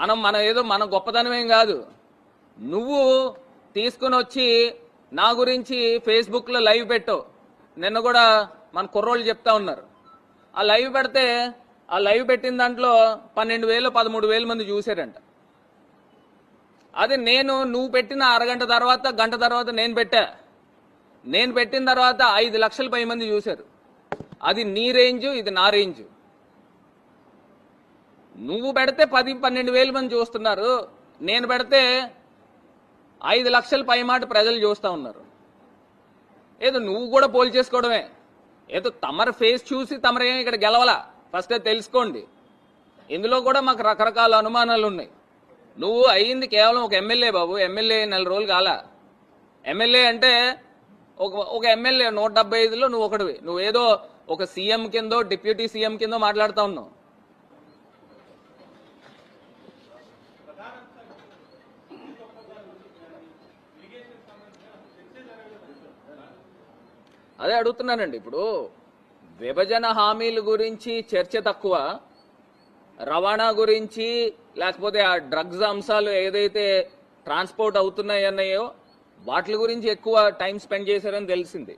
మనం మన ఏదో మన గొప్పతనమేం కాదు. నువ్వు తీసుకుని వచ్చి నా గురించి ఫేస్బుక్లో లైవ్ పెట్టు. నిన్న కూడా మన కుర్రోళ్ళు చెప్తా ఉన్నారు. ఆ లైవ్ పెడితే ఆ లైవ్ పెట్టిన దాంట్లో పన్నెండు వేలు పదమూడు వేల మంది చూశారంట. అది నేను నువ్వు పెట్టిన అరగంట తర్వాత గంట తర్వాత నేను పెట్టా. నేను పెట్టిన తర్వాత ఐదు లక్షల పై మంది చూశారు. అది నీ రేంజ్ ఇది నా రేంజ్. నువ్వు పెడితే పది పన్నెండు వేల మంది చూస్తున్నారు. నేను పెడితే ఐదు లక్షల పై మాట ప్రజలు చూస్తూ ఉన్నారు. ఏదో నువ్వు కూడా పోల్ చేసుకోవడమే. ఏదో తమరి ఫేస్ చూసి తమరేం ఇక్కడ గెలవలా? ఫస్ట్ తెలుసుకోండి. ఇందులో కూడా మాకు రకరకాల అనుమానాలు ఉన్నాయి. నువ్వు అయ్యింది కేవలం ఒక ఎమ్మెల్యే బాబు. ఎమ్మెల్యే నెల రోజులు కాల. ఎమ్మెల్యే అంటే ఒక ఒక ఎమ్మెల్యే నూట డెబ్బై ఐదులో నువ్వు ఒకటివి నువ్వేదో ఒక సీఎం కిందో డిప్యూటీ సీఎం కిందో మాట్లాడుతూ ఉన్నావు. అదే అడుగుతున్నానండి. ఇప్పుడు విభజన హామీల గురించి చర్చ తక్కువ రవాణా గురించి లేకపోతే ఆ డ్రగ్స్ అంశాలు ఏదైతే ట్రాన్స్పోర్ట్ అవుతున్నాయన్నాయో వాటి గురించి ఎక్కువ టైం స్పెండ్ చేశారని తెలిసింది.